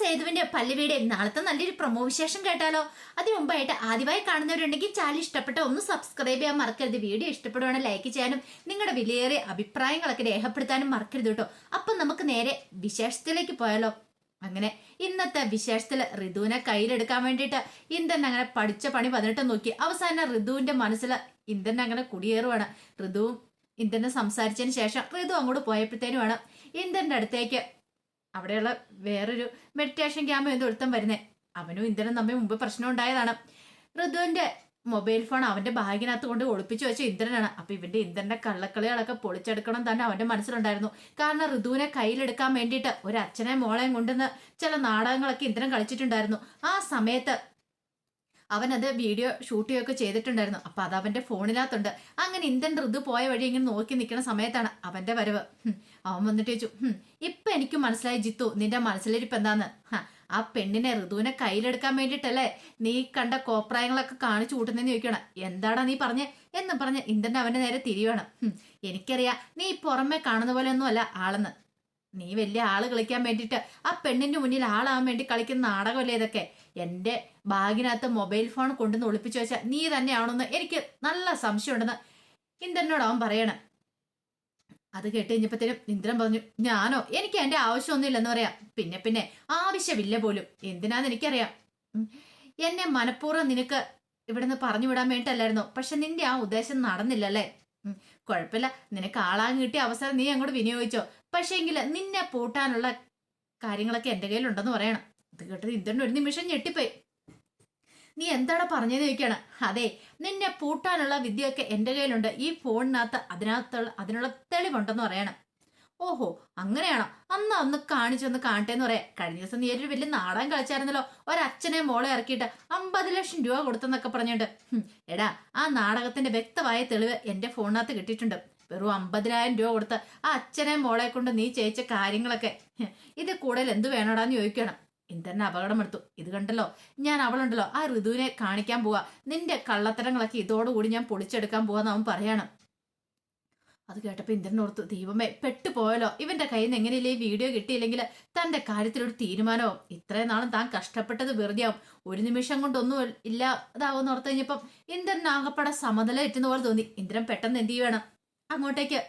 സേതുവിന്റെ പല്ലുവിയുടെ നാളത്തെ നല്ലൊരു പ്രൊമോ വിശേഷം കേട്ടാലോ? അതിന് മുമ്പായിട്ട് ആദ്യമായി കാണുന്നവരുണ്ടെങ്കിൽ ചാനൽ ഇഷ്ടപ്പെട്ട ഒന്ന് സബ്സ്ക്രൈബ് ചെയ്യാൻ മറക്കരുത്. വീഡിയോ ഇഷ്ടപ്പെടുവാണെങ്കിൽ ലൈക്ക് ചെയ്യാനും നിങ്ങളുടെ വിലയേറിയ അഭിപ്രായങ്ങളൊക്കെ രേഖപ്പെടുത്താനും മറക്കരുത് കേട്ടോ. അപ്പം നമുക്ക് നേരെ വിശേഷത്തിലേക്ക് പോയാലോ? അങ്ങനെ ഇന്നത്തെ വിശേഷത്തിൽ ഋതുവിനെ കയ്യിലെടുക്കാൻ വേണ്ടിയിട്ട് ഇന്ദ്രൻ അങ്ങനെ പഠിച്ച പണി പതിനെട്ട് നോക്കി. അവസാനം ഋതുവിന്റെ മനസ്സിൽ ഇന്ദ്രൻ അങ്ങനെ കുടിയേറുവാണ്. ഋതുവും ഇന്ദ്രനെ സംസാരിച്ചതിന് ശേഷം ഋതു അങ്ങോട്ട് പോയപ്പോഴത്തേനുമാണ് ഇന്ദ്രന്റെ അടുത്തേക്ക് അവിടെയുള്ള വേറൊരു മെഡിറ്റേഷൻ ക്യാമ്പ് എന്തോ ഒരുത്തം വരുന്നേ. അവനും ഇന്ദ്രനും തമ്മിൽ മുമ്പ് പ്രശ്നം ഉണ്ടായതാണ്. ഋതുവിന്റെ മൊബൈൽ ഫോൺ അവന്റെ ബാഗിനകത്ത് കൊണ്ട് ഒളിപ്പിച്ചു വെച്ച ഇന്ദ്രനാണ്. അപ്പൊ ഇവന്റെ ഇന്ദ്രന്റെ കള്ളക്കളികളൊക്കെ പൊളിച്ചെടുക്കണം തന്നെ അവന്റെ മനസ്സിലുണ്ടായിരുന്നു. കാരണം ഋതുവിനെ കയ്യിലെടുക്കാൻ വേണ്ടിയിട്ട് ഒരു അച്ഛനെ മോളെയും കൊണ്ടുവന്ന് ചില നാടകങ്ങളൊക്കെ ഇന്ദ്രൻ കളിച്ചിട്ടുണ്ടായിരുന്നു. ആ സമയത്ത് അവനത് വീഡിയോ ഷൂട്ട് ചെയ്യുകയൊക്കെ ചെയ്തിട്ടുണ്ടായിരുന്നു. അപ്പൊ അത് അവന്റെ ഫോണിനകത്തുണ്ട്. അങ്ങനെ ഇന്ത്യൻ ഋതു പോയ വഴി ഇങ്ങനെ നോക്കി നിൽക്കുന്ന സമയത്താണ് അവന്റെ വരവ്. അവൻ വന്നിട്ട് ചോദിച്ചു "ഹും, ഇപ്പൊ എനിക്ക് മനസ്സിലായി ജിത്തു നിന്റെ മനസ്സിലിരിപ്പ് എന്താന്ന്? ആ പെണ്ണിനെ ഋതുവിനെ കയ്യിലെടുക്കാൻ വേണ്ടിയിട്ടല്ലേ നീ കണ്ട കോപ്രായങ്ങളൊക്കെ കാണിച്ചു കൂട്ടുന്നെന്ന് ചോദിക്കണം എന്താടാ നീ പറഞ്ഞേ? എന്ന് പറഞ്ഞ് ഇന്ദ്രൻ അവന്റെ നേരെ തിരിയണം എനിക്കറിയാം നീ പുറമെ കാണുന്ന പോലെ ഒന്നും അല്ല ആളെന്ന്. നീ വലിയ ആൾ കളിക്കാൻ വേണ്ടിയിട്ട് ആ പെണ്ണിന്റെ മുന്നിൽ ആളാവാൻ വേണ്ടി കളിക്കുന്ന നാടകമല്ലേ ഇതൊക്കെ? എന്റെ ബാഗിനകത്ത് മൊബൈൽ ഫോൺ കൊണ്ടുവന്ന് ഒളിപ്പിച്ചു വെച്ചാൽ നീ തന്നെയാണെന്ന് എനിക്ക് നല്ല സംശയമുണ്ടെന്ന് ഇന്ദ്രനോട് അവൻ പറയണം. അത് കേട്ട് കഴിഞ്ഞപ്പോഴത്തേനും ഇന്ദ്രൻ പറഞ്ഞു ഞാനോ? എനിക്ക് എന്റെ ആവശ്യമൊന്നുമില്ലെന്ന് പറയാം. പിന്നെ പിന്നെ ആവശ്യമില്ല പോലും. എന്തിനാന്ന് എനിക്കറിയാം. എന്നെ മനഃപൂർവം നിനക്ക് ഇവിടുന്ന് പറഞ്ഞു വിടാൻ വേണ്ടിട്ടല്ലായിരുന്നോ? പക്ഷെ നിന്റെ ആ ഉദ്ദേശം നടന്നില്ലല്ലേ. കുഴപ്പമില്ല. നിനക്ക് ആളാൻ കിട്ടിയ അവസരം നീ അങ്ങോട്ട് വിനിയോഗിച്ചോ. പക്ഷേ എങ്കിൽ നിന്നെ പൂട്ടാനുള്ള കാര്യങ്ങളൊക്കെ എന്റെ കയ്യിലുണ്ടെന്ന് പറയണം. ഇത് കേട്ടത് ഇന്ദ്രൻ ഒരു നിമിഷം ഞെട്ടിപ്പോയി. നീ എന്താണ് പറഞ്ഞതെന്ന് ചോദിക്കാണ്. അതെ നിന്നെ പൂട്ടാനുള്ള വിദ്യയൊക്കെ എന്റെ കയ്യിലുണ്ട്. ഈ ഫോണിനകത്ത് അതിനകത്തുള്ള അതിനുള്ള തെളിവുണ്ടെന്ന് പറയണം. ഓഹോ അങ്ങനെയാണോ? അന്ന് ഒന്ന് കാണിച്ചൊന്ന് കാണട്ടെ എന്ന് പറയാം. കഴിഞ്ഞ ദിവസം നീ ഒരു വലിയ നാടകം കളിച്ചായിരുന്നല്ലോ. ഒരച്ഛനെ മോളെ ഇറക്കിയിട്ട് അമ്പത് ലക്ഷം രൂപ കൊടുത്തെന്നൊക്കെ പറഞ്ഞിട്ട്. എടാ ആ നാടകത്തിന്റെ വ്യക്തമായ തെളിവ് എന്റെ ഫോണിനകത്ത് കിട്ടിയിട്ടുണ്ട്. വെറും അമ്പതിനായിരം രൂപ കൊടുത്ത് ആ അച്ഛനെ മോളെ കൊണ്ട് നീ ചെയ്യിച്ച കാര്യങ്ങളൊക്കെ. ഇത് കൂടുതൽ എന്ത് വേണോടാന്ന് ചോദിക്കണം. ഇന്ദ്രനെ അപകടമെടുത്തു. ഇത് കണ്ടല്ലോ? ഞാൻ അവളുണ്ടല്ലോ. ആ ഋതുവിനെ കാണിക്കാൻ പോവാ. നിന്റെ കള്ളത്തരങ്ങളൊക്കെ ഇതോടുകൂടി ഞാൻ പൊളിച്ചെടുക്കാൻ പോവാന്ന് അവൻ പറയണം. അത് കേട്ടപ്പോ ഇന്ദ്രൻ ഓർത്തു ദൈവമേ പെട്ടുപോയല്ലോ. ഇവന്റെ കയ്യിൽ നിന്ന് എങ്ങനെയില്ലേ വീഡിയോ കിട്ടിയില്ലെങ്കിൽ തന്റെ കാര്യത്തിലൊരു തീരുമാനവും. ഇത്രയും നാളും താൻ കഷ്ടപ്പെട്ടത് വെറുതെയാവും. ഒരു നിമിഷം കൊണ്ടൊന്നും ഇല്ലാതാവുമെന്ന് ഓർത്തു കഴിഞ്ഞപ്പം ഇന്ദ്രൻ ആകപ്പെടെ സമനില എറ്റുന്ന പോലെ തോന്നി. ഇന്ദ്രൻ പെട്ടെന്ന് എന്ത് ചെയ്യുവാണ് അങ്ങോട്ടേക്ക്.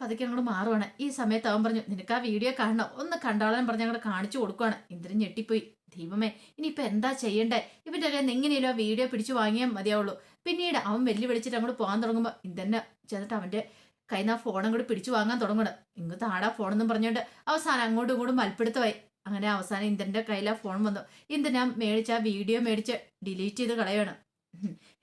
പതുക്കെ അങ്ങോട്ട് മാറുവാണ്. ഈ സമയത്ത് അവൻ പറഞ്ഞു നിനക്ക് ആ വീഡിയോ കാണണം. ഒന്ന് കണ്ടോളാൻ പറഞ്ഞ് അങ്ങോട്ട് കാണിച്ചു കൊടുക്കുവാണ്. ഇന്ദ്രൻ ഞെട്ടിപ്പോയി. ദൈവമേ ഇനിയിപ്പോൾ എന്താ ചെയ്യണ്ടേ? ഇവന്റെ അല്ലെങ്കിൽ എങ്ങനെയല്ലോ ആ വീഡിയോ പിടിച്ചു വാങ്ങിയാൽ മതിയാവുള്ളൂ. പിന്നീട് അവൻ വെല്ലു വിളിച്ചിട്ട് അങ്ങോട്ട് പോകാൻ തുടങ്ങുമ്പോൾ ഇന്ദ്രനെ ചെന്നിട്ട് അവന്റെ കയ്യിൽ നിന്ന് ആ ഫോണും കൂടി പിടിച്ചു വാങ്ങാൻ തുടങ്ങണം ഇങ്ങ് താടാ ഫോണെന്നും പറഞ്ഞുകൊണ്ട് അവസാനം അങ്ങോട്ടും ഇങ്ങോട്ടും മൽപ്പിടുത്തമായി. അങ്ങനെ അവസാനം ഇന്ദ്രന്റെ കയ്യിൽ ആ ഫോൺ വന്നു. ഇന്ദ്രൻ മേടിച്ച ആ വീഡിയോ മേടിച്ച് ഡിലീറ്റ് ചെയ്ത് കളയാണ്.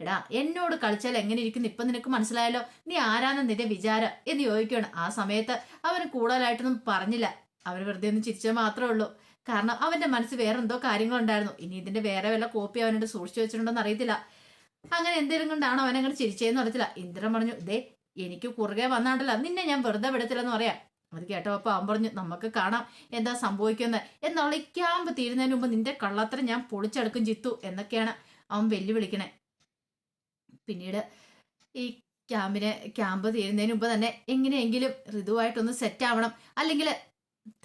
എടാ എന്നോട് കളിച്ചാൽ എങ്ങനെ ഇരിക്കുന്നു? ഇപ്പൊ നിനക്ക് മനസ്സിലായല്ലോ? നീ ആരാന്ന് നിന്റെ വിചാരം എന്ന് ചോദിക്കുകയാണ് ആ സമയത്ത് അവന് കൂടുതലായിട്ടൊന്നും പറഞ്ഞില്ല. അവന് വെറുതെ ഒന്ന് ചിരിച്ചാൽ മാത്രമേ ഉള്ളൂ. കാരണം അവന്റെ മനസ്സ് വേറെ എന്തോ കാര്യങ്ങളുണ്ടായിരുന്നു. ഇനി ഇതിന്റെ വേറെ വല്ല കോപ്പി അവനോട് സൂക്ഷിച്ചു വെച്ചിട്ടുണ്ടോന്ന് അറിയത്തില്ല. അങ്ങനെ എന്തെങ്കിലും കൊണ്ടാണോ അങ്ങനെ ചിരിച്ചതെന്ന് അറിയത്തില്ല. ഇന്ദ്രൻ പറഞ്ഞു ദേ എനിക്ക് കുറുകെ വന്നാണ്ടല്ല. നിന്നെ ഞാൻ വെറുതെ വിടത്തില്ലെന്ന് പറയാം. അത് കേട്ടോ അപ്പൊ അവൻ പറഞ്ഞു നമുക്ക് കാണാം എന്താ സംഭവിക്കുന്നത് എന്നുള്ള ക്യാമ്പ് തീരുന്നതിന് മുമ്പ് നിന്റെ കള്ളത്തരം ഞാൻ പൊളിച്ചെടുക്കും ചിത്തു എന്നൊക്കെയാണ് അവൻ വെല്ലുവിളിക്കണേ. പിന്നീട് ഈ ക്യാമ്പിന് ക്യാമ്പ് തീരുന്നതിന് മുമ്പ് തന്നെ എങ്ങനെയെങ്കിലും ഋതുവായിട്ടൊന്ന് സെറ്റ് ആവണം. അല്ലെങ്കിൽ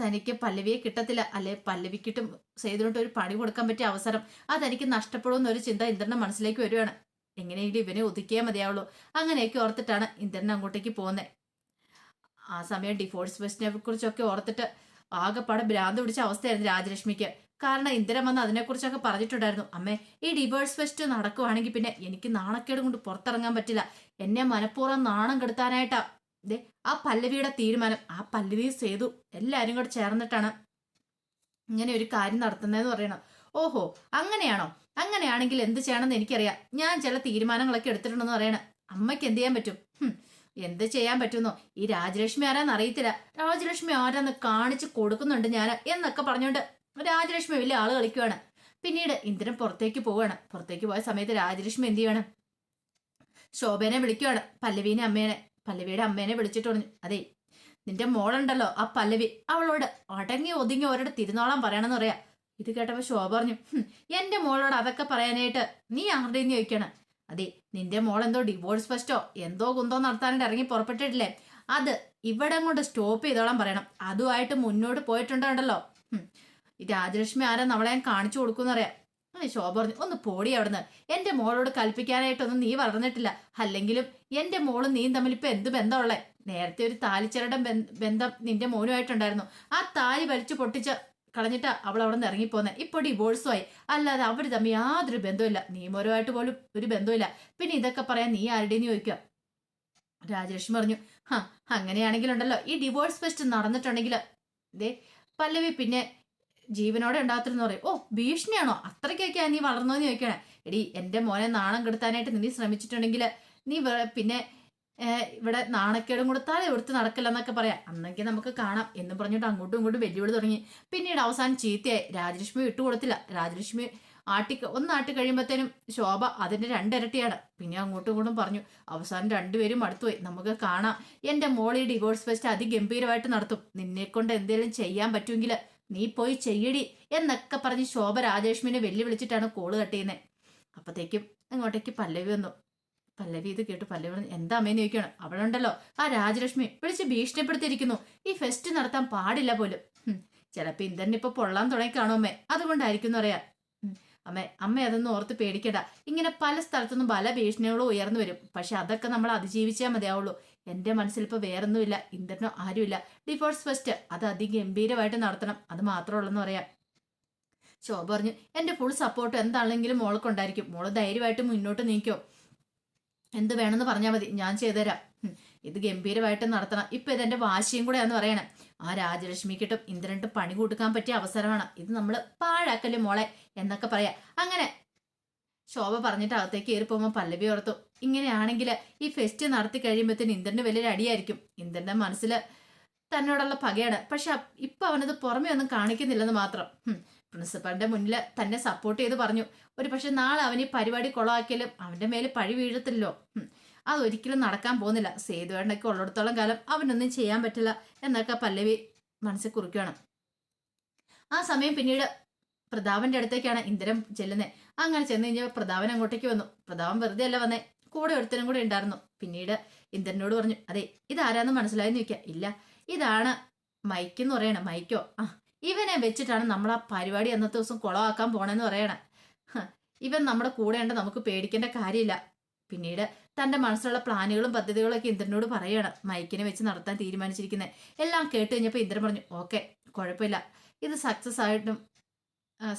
തനിക്ക് പല്ലവിയെ കിട്ടത്തില്ല. അല്ലെ പല്ലവിക്കിട്ടും ചെയ്തിട്ട് ഒരു പണി കൊടുക്കാൻ പറ്റിയ അവസരം. അതെനിക്ക് നഷ്ടപ്പെടുമെന്ന ഒരു ചിന്ത ഇന്ദ്രന്റെ മനസ്സിലേക്ക് വരുവാണ്. എങ്ങനെയെങ്കിലും ഇവനെ ഒതുക്കിയേ മതിയാവുള്ളൂ. അങ്ങനെയൊക്കെ ഓർത്തിട്ടാണ് ഇന്ദ്രൻ അങ്ങോട്ടേക്ക് പോകുന്നത് ആ സമയം ഡിഫോഴ്സ് ബസ്റ്റിനെ കുറിച്ചൊക്കെ ഓർത്തിട്ട് ആകെപ്പാടെ ഭ്രാന്ത് പിടിച്ച അവസ്ഥയായിരുന്നു രാജലക്ഷ്മിക്ക്. കാരണം ഇന്ദിര വന്ന് അതിനെക്കുറിച്ചൊക്കെ പറഞ്ഞിട്ടുണ്ടായിരുന്നു. അമ്മേ ഈ ഡിവോഴ്സ് ഫെസ്റ്റ് നടക്കുവാണെങ്കിൽ പിന്നെ എനിക്ക് നാണക്കേട് കൊണ്ട് പുറത്തിറങ്ങാൻ പറ്റില്ല. എന്നെ മനഃപൂർവം നാണം കെടുത്താനായിട്ടാ. ദേ ആ പല്ലവിയുടെ തീരുമാനം. ആ പല്ലവി സേതു എല്ലാരും കൂടെ ചേർന്നിട്ടാണ് ഇങ്ങനെ ഒരു കാര്യം നടത്തുന്നതെന്ന് പറയണം. ഓഹോ അങ്ങനെയാണോ? അങ്ങനെയാണെങ്കിൽ എന്ത് ചെയ്യണമെന്ന് എനിക്കറിയാം. ഞാൻ ചില തീരുമാനങ്ങളൊക്കെ എടുത്തിട്ടുണ്ടെന്ന് പറയണം. അമ്മയ്ക്ക് എന്ത് ചെയ്യാൻ പറ്റും? എന്ത് ചെയ്യാൻ പറ്റുന്നോ? ഈ രാജലക്ഷ്മി ആരാന്ന് അറിയത്തില്ല. രാജലക്ഷ്മി ആരാന്ന് കാണിച്ചു കൊടുക്കുന്നുണ്ട് ഞാൻ എന്നൊക്കെ പറഞ്ഞുകൊണ്ട് രാജലക്ഷ്മി വലിയ ആൾ കളിക്കുവാണ്. പിന്നീട് ഇന്ദ്രൻ പുറത്തേക്ക് പോവുകയാണ് പുറത്തേക്ക് പോയ സമയത്ത് രാജലക്ഷ്മി എന്ത് ചെയ്യണം? ശോഭനെ വിളിക്കുവാണ് പല്ലവീനെ അമ്മേനെ. പല്ലവിയുടെ അമ്മേനെ വിളിച്ചിട്ട് പറഞ്ഞു അതെ നിന്റെ മോളുണ്ടല്ലോ ആ പല്ലവി. അവളോട് അടങ്ങി ഒതുങ്ങി ഒരിടത്ത് തിരുന്നോളാൻ പറയണമെന്ന് പറയാ. ഇത് കേട്ടപ്പോൾ ശോഭ പറഞ്ഞു "ഹും, എന്റെ മോളോട് അതൊക്കെ പറയാനായിട്ട് നീ ആരുടെന്ന് ചോദിക്കണം? അതെ നിന്റെ മോൾ എന്തോ ഡിവോഴ്സ് ഫസ്റ്റോ എന്തോ കുന്തോ നടത്താനായിട്ട് ഇറങ്ങി പുറപ്പെട്ടിട്ടില്ലേ? അത് ഇവിടെ കൊണ്ട് സ്റ്റോപ്പ് ചെയ്തോളാൻ പറയണം. അതുമായിട്ട് മുന്നോട്ട് പോയിട്ടുണ്ടല്ലോ. ഹും, ഈ രാജലക്ഷ്മി ആരാ നമ്മളെ ഞാൻ കാണിച്ചു കൊടുക്കുമെന്ന് അറിയാം. ആ ശോഭ പറഞ്ഞു ഒന്ന് പോടി അവിടുന്ന്. എന്റെ മോളോട് കൽപ്പിക്കാനായിട്ടൊന്നും നീ വളർന്നിട്ടില്ല. അല്ലെങ്കിലും എന്റെ മോളും നീയും തമ്മിൽ ഇപ്പൊ എന്ത് ബന്ധമുള്ളേ? നേരത്തെ ഒരു താലിച്ചരുടെ ബന്ധം നിന്റെ മോനുമായിട്ടുണ്ടായിരുന്നു. ആ താലി വലിച്ചു പൊട്ടിച്ച് കളഞ്ഞിട്ട് അവൾ അവിടെ നിന്ന് ഇറങ്ങിപ്പോന്നെ. ഇപ്പൊ ഡിവോഴ്സും ആയി അല്ലാതെ അവർ തമ്മിൽ യാതൊരു ബന്ധമില്ല നിയമപരമായിട്ട് പോലും ഒരു ബന്ധമില്ല പിന്നെ ഇതൊക്കെ പറയാൻ നീ ആരുടെയെന്ന് ചോദിക്കുക? രാജലക്ഷ്മി പറഞ്ഞു ഹാ അങ്ങനെയാണെങ്കിലുണ്ടല്ലോ. ഈ ഡിവോഴ്സ് ഫെസ്റ്റ് നടന്നിട്ടുണ്ടെങ്കിൽ ദേ പല്ലവി പിന്നെ ജീവനോടെ ഉണ്ടാകത്തില്ലെന്ന് പറയും. ഓ ഭീഷണിയാണോ? അത്രയ്ക്കൊക്കെയാണ് നീ വളർന്നോന്ന് ചോദിക്കണേ എടി എന്റെ മോനെ നാണം കെടുത്താനായിട്ട് നീ ശ്രമിച്ചിട്ടുണ്ടെങ്കിൽ നീ പിന്നെ ഇവിടെ നാണക്കേടും കൊടുത്താൽ എടുത്ത് നടക്കില്ല എന്നൊക്കെ പറയാം. അന്നെങ്കിൽ നമുക്ക് കാണാം എന്ന് പറഞ്ഞിട്ട് അങ്ങോട്ടും ഇങ്ങോട്ടും വെല്ലുവിളി തുടങ്ങി. പിന്നീട് അവസാനം ചീത്തയായി. രാജലക്ഷ്മി വിട്ടുകൊടുത്തില്ല രാജലക്ഷ്മി ആട്ടി ഒന്ന് ആട്ടി കഴിയുമ്പോഴത്തേനും ശോഭ അതിന്റെ രണ്ടിരട്ടിയാണ്. പിന്നെ അങ്ങോട്ടും ഇങ്ങോട്ടും പറഞ്ഞു. അവസാനം രണ്ടുപേരും അടുത്തുപോയി നമുക്ക് കാണാം. എന്റെ മോളി ഡിവോഴ്സ് ഫെസ്റ്റ് അതിഗംഭീരമായിട്ട് നടത്തും. നിന്നെ കൊണ്ട് എന്തെങ്കിലും ചെയ്യാൻ പറ്റുമെങ്കിൽ നീ പോയി ചെയ്യടി എന്നൊക്കെ പറഞ്ഞ് ശോഭ രാജേഷ്മിനെ വെല്ലുവിളിച്ചിട്ടാണ് കോൾ കട്ട് അപ്പത്തേക്കും അങ്ങോട്ടേക്ക് പല്ലവി വന്നു. പല്ലവി ഇത് കേട്ടു പല്ലവി പറഞ്ഞു എന്താ അമ്മയെന്ന് ചോദിക്കണം അവളുണ്ടല്ലോ ആ രാജലക്ഷ്മി വിളിച്ച് ഭീഷണിപ്പെടുത്തിയിരിക്കുന്നു. ഈ ഫെസ്റ്റ് നടത്താൻ പാടില്ല പോലും. ചിലപ്പോൾ ഇപ്പൊ പൊള്ളാൻ തുടങ്ങി കാണുമേ അതുകൊണ്ടായിരിക്കും എന്ന് പറയാം. അമ്മ അമ്മേ അമ്മ അതൊന്നും ഓർത്ത് പേടിക്കണ്ട. ഇങ്ങനെ പല സ്ഥലത്തുനിന്നും പല ഭീഷണികളും ഉയർന്നു വരും. പക്ഷെ അതൊക്കെ നമ്മൾ അതിജീവിച്ചാൽ മതിയാവുള്ളൂ. എന്റെ മനസ്സിൽ ഇപ്പൊ വേറൊന്നുമില്ല ഇന്ദ്രനോ ആരുമില്ല. ഡിഫോഴ്സ് ഫസ്റ്റ് അത് അതിഗംഭീരമായിട്ട് നടത്തണം. അത് മാത്രമേ ഉള്ളെന്ന് പറയാം. ശോഭ പറഞ്ഞു എന്റെ ഫുൾ സപ്പോർട്ട് എന്താണെങ്കിലും മോൾക്കുണ്ടായിരിക്കും. മോൾ ധൈര്യമായിട്ട് മുന്നോട്ട് നീക്കോ. എന്ത് വേണമെന്ന് പറഞ്ഞാൽ മതി. ഞാൻ ചെയ്തുതരാം. ഇത് ഗംഭീരമായിട്ട് നടത്തണം. ഇപ്പൊ ഇതെന്റെ വാശിയും കൂടെ എന്ന് പറയണം. ആ രാജലക്ഷ്മിക്കിട്ടും ഇന്ദ്രനിട്ടും പണി കൊടുക്കാൻ പറ്റിയ അവസരമാണ്. ഇത് നമ്മൾ പാഴാക്കല്ലേ മോളെ എന്നൊക്കെ പറയാം. അങ്ങനെ ശോഭ പറഞ്ഞിട്ട് അകത്തേക്ക് കയറി പല്ലവി ഓർത്തു ഇങ്ങനെയാണെങ്കിൽ ഈ ഫെസ്റ്റ് നടത്തി കഴിയുമ്പോഴത്തേന് ഇന്ദ്രന് വലിയൊരു അടിയായിരിക്കും. ഇന്ദ്രന്റെ മനസ്സിൽ തന്നോടുള്ള പകയാണ്. പക്ഷെ ഇപ്പൊ അവനത് പുറമേ ഒന്നും കാണിക്കുന്നില്ലെന്ന് മാത്രം. പ്രിൻസിപ്പളിന്റെ മുന്നിൽ തന്നെ സപ്പോർട്ട് ചെയ്ത് പറഞ്ഞു. ഒരു പക്ഷെ നാളെ അവൻ ഈ പരിപാടി കൊളവാക്കിയാലും അവന്റെ മേലെ പഴി വീഴത്തില്ലോ അത് അതൊരിക്കലും നടക്കാൻ പോകുന്നില്ല. സേതുവേണ്ടൊക്കെ ഉള്ളിടത്തോളം കാലം അവനൊന്നും ചെയ്യാൻ പറ്റില്ല എന്നൊക്കെ പല്ലവി മനസ്സിൽ കുറിക്കുകയാണ് ആ സമയം പിന്നീട് പ്രതാപന്റെ അടുത്തേക്കാണ് ഇന്ദ്രൻ ചെല്ലുന്നത് അങ്ങനെ ചെന്ന് കഴിഞ്ഞാൽ പ്രതാപൻ അങ്ങോട്ടേക്ക് വന്നു. പ്രതാപൻ വെറുതെ അല്ല വന്നേ. കൂടെ ഒരുത്തനും കൂടെ ഉണ്ടായിരുന്നു. പിന്നീട് ഇന്ദ്രനോട് പറഞ്ഞു അതെ ഇതാരാന്ന് മനസ്സിലായെന്ന് ചോദിക്കുക ഇല്ല ഇതാണ് മൈക്ക് എന്ന് പറയണ മൈക്കോ. ആ ഇവനെ വെച്ചിട്ടാണ് നമ്മൾ ആ പരിപാടി അന്നത്തെ ദിവസം കുളമാക്കാൻ പോണെന്ന് പറയണ. ഇവൻ നമ്മുടെ കൂടെ ഉണ്ട് നമുക്ക് പേടിക്കേണ്ട കാര്യമില്ല. പിന്നീട് തന്റെ മനസ്സിലുള്ള പ്ലാനുകളും പദ്ധതികളും ഒക്കെ ഇന്ദ്രനോട് പറയാണ് മൈക്കിനെ വെച്ച് നടത്താൻ തീരുമാനിച്ചിരിക്കുന്നത് എല്ലാം കേട്ട് കഴിഞ്ഞപ്പോൾ ഇന്ദ്രൻ പറഞ്ഞു ഓക്കെ കുഴപ്പമില്ല. ഇത് സക്സസ് ആയിട്ടും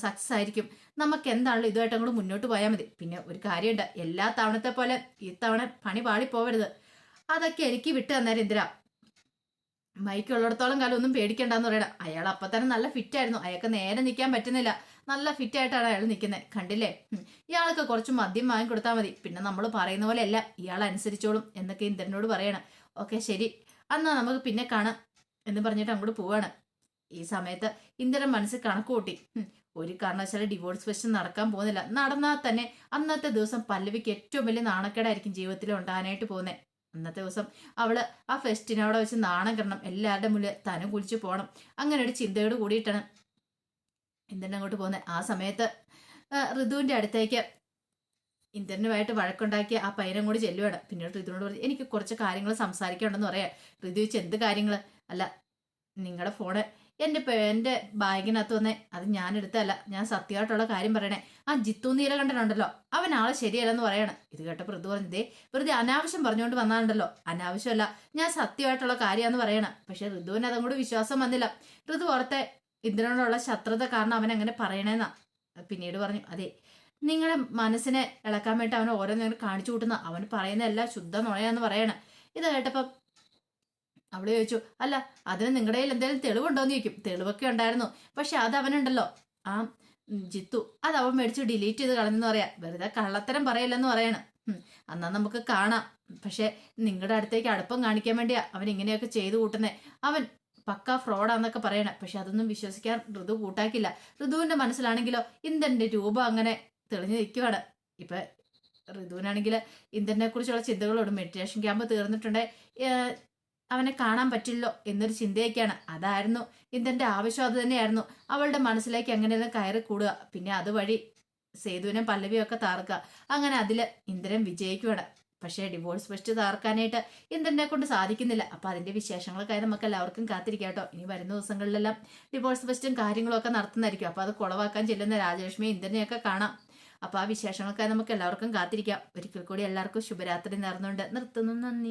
സക്സസ് ആയിരിക്കും. നമുക്ക് എന്താണല്ലോ ഇതുമായിട്ട് അങ്ങോട്ട് മുന്നോട്ട് പോയാൽ മതി. പിന്നെ ഒരു കാര്യമുണ്ട്. എല്ലാ തവണത്തെ പോലെ ഈ തവണ പണി പാളി പോവരുത്. അതൊക്കെ എനിക്ക് വിട്ടു തന്നേരം ഇന്ദിര മൈക്ക് ഉള്ളിടത്തോളം കാലം ഒന്നും പേടിക്കണ്ടെന്ന് പറയണം. അയാൾ അപ്പൊ തന്നെ നല്ല ഫിറ്റ് ആയിരുന്നു. അയാൾക്ക് നേരെ നിൽക്കാൻ പറ്റുന്നില്ല. നല്ല ഫിറ്റ് ആയിട്ടാണ് അയാൾ നിൽക്കുന്നത്. കണ്ടില്ലേ. ഇയാൾക്ക് കുറച്ച് മദ്യം വാങ്ങി കൊടുത്താൽ മതി. പിന്നെ നമ്മൾ പറയുന്ന പോലെ അല്ല ഇയാൾ അനുസരിച്ചോളും എന്നൊക്കെ ഇന്ദ്രനോട് പറയണം. ഓക്കെ ശരി. എന്നാ നമുക്ക് പിന്നെ കാണാം എന്ന് പറഞ്ഞിട്ട് അങ്ങോട്ട് പോവാണ്. ഈ സമയത്ത് ഇന്ദ്രൻ മനസ്സിൽ കണക്ക് കൂട്ടി. ഒരു കാരണവശാലും ഡിവോഴ്സ് പ്രശ്നം നടക്കാൻ പോകുന്നില്ല. നടന്നാൽ തന്നെ അന്നത്തെ ദിവസം പല്ലവിക്ക് ഏറ്റവും വലിയ നാണക്കേടായിരിക്കും ജീവിതത്തിൽ ഉണ്ടാകാനായിട്ട് പോകുന്നത് അന്നത്തെ ദിവസം അവൾ ആ ഫെസ്റ്റിനവിടെ വെച്ച് നാണം കിടണം എല്ലാവരുടെ മുന്നിൽ തനു കുളിച്ച് പോകണം അങ്ങനെ ഒരു ചിന്തയോട് കൂടിയിട്ടാണ് ഇന്ദ്രൻ അങ്ങോട്ട് പോകുന്നത് ആ സമയത്ത് ഋതുവിന്റെ അടുത്തേക്ക് ഇന്ദ്രനുമായിട്ട് വഴക്കുണ്ടാക്കിയ ആ പയ്യനും കൂടി ചെല്ലുവാണ്. പിന്നീട് ഋതുവിനോട് പറഞ്ഞു എനിക്ക് കുറച്ച് കാര്യങ്ങൾ സംസാരിക്കണമെന്ന് പറയാം. ഋതു വെച്ച് എന്ത് കാര്യങ്ങൾ അല്ല നിങ്ങളുടെ ഫോണ് എന്റെ എന്റെ ബാഗിനകത്ത് വന്നേ. അത് ഞാൻ എടുത്തല്ല ഞാൻ സത്യമായിട്ടുള്ള കാര്യം പറയണേ. ആ ജിത്തു നീലകണ്ഠനുണ്ടല്ലോ അവൻ ആളെ ശരിയല്ലെന്ന് പറയണം. ഇത് കേട്ടപ്പോൾ പ്രതി പറഞ്ഞതേ വെറുതെ അനാവശ്യം പറഞ്ഞുകൊണ്ട് വന്നാണ്ടല്ലോ അനാവശ്യമല്ല. ഞാൻ സത്യമായിട്ടുള്ള കാര്യമാണെന്ന് പറയണം. പക്ഷെ ഋതുവിന് അതങ്ങോട്ട് വിശ്വാസം വന്നില്ല. ഋതു ഓർത്തെ ഇന്ദ്രനോടുള്ള ശത്രുത കാരണം അവൻ അങ്ങനെ പറയണേന്നാ. പിന്നീട് പറഞ്ഞു അതെ നിങ്ങളെ മനസ്സിനെ ഇളക്കാൻ വേണ്ടി അവൻ ഓരോന്നും കാണിച്ചു കൂട്ടുന്ന. അവൻ പറയുന്നതല്ല ശുദ്ധ നുണയാന്ന് പറയണം. ഇത് കേട്ടപ്പം അവൾ ചോദിച്ചു അല്ല അതിന് നിങ്ങളുടെ കയ്യിൽ എന്തെങ്കിലും തെളിവുണ്ടോന്ന് ചോദിക്കും. തെളിവൊക്കെ ഉണ്ടായിരുന്നു. പക്ഷെ അത് അവനുണ്ടല്ലോ. ആ ജിത്തു അത് അവൻ മേടിച്ച് ഡിലീറ്റ് ചെയ്ത് കളഞ്ഞെന്ന് പറയാ. വെറുതെ കള്ളത്തരം പറയില്ലെന്ന് പറയണം. അന്നാ നമുക്ക് കാണാം. പക്ഷെ നിങ്ങളുടെ അടുത്തേക്ക് അടുപ്പം കാണിക്കാൻ വേണ്ടിയാ അവൻ ഇങ്ങനെയൊക്കെ ചെയ്തു കൂട്ടുന്നേ. അവൻ പക്ക ഫ്രോഡാന്നൊക്കെ പറയണേ. പക്ഷെ അതൊന്നും വിശ്വസിക്കാൻ ഋതു കൂട്ടാക്കില്ല. ഋതുവിന്റെ മനസ്സിലാണെങ്കിലോ ഇന്ദന്റെ രൂപം അങ്ങനെ തെളിഞ്ഞു നിൽക്കുവാണ്. ഇപ്പൊ ഋതുവിനാണെങ്കിൽ ഇന്ദനെ കുറിച്ചുള്ള ചിന്തകളോട് മെഡിറ്റേഷൻ ക്യാമ്പ് തീർന്നിട്ടുണ്ട്. അവനെ കാണാൻ പറ്റില്ലോ എന്നൊരു ചിന്തയൊക്കെയാണ്. അതായിരുന്നു ഇന്ദ്രന്റെ ആവശ്യം അത് തന്നെയായിരുന്നു. അവളുടെ മനസ്സിലേക്ക് അങ്ങനെ കയറി കൂടുക. പിന്നെ അതുവഴി സേതുവിനും പല്ലവിയും ഒക്കെ താർക്കുക അങ്ങനെ അതിൽ ഇന്ദ്രൻ വിജയിക്കുവാണ്. പക്ഷേ ഡിവോഴ്സ് ഫസ്റ്റ് താർക്കാനായിട്ട് ഇന്ദ്രനെ കൊണ്ട് സാധിക്കുന്നില്ല. അപ്പൊ അതിന്റെ വിശേഷങ്ങളൊക്കെ നമുക്ക് എല്ലാവർക്കും കാത്തിരിക്കാം കേട്ടോ. ഇനി വരുന്ന ദിവസങ്ങളിലെല്ലാം ഡിവോഴ്സ് ഫസ്റ്റും കാര്യങ്ങളും ഒക്കെ നടത്തുന്നതായിരിക്കും. അപ്പൊ അത് കുളവാക്കാൻ ചെല്ലുന്ന രാജലക്ഷ്മി ഇന്ദ്രനെയൊക്കെ കാണാം. അപ്പൊ ആ വിശേഷങ്ങൾക്കായി നമുക്ക് എല്ലാവർക്കും കാത്തിരിക്കാം. ഒരിക്കൽ കൂടി എല്ലാവർക്കും ശുഭരാത്രി നേർന്നുകൊണ്ട് നിർത്തുന്നു. നന്ദി.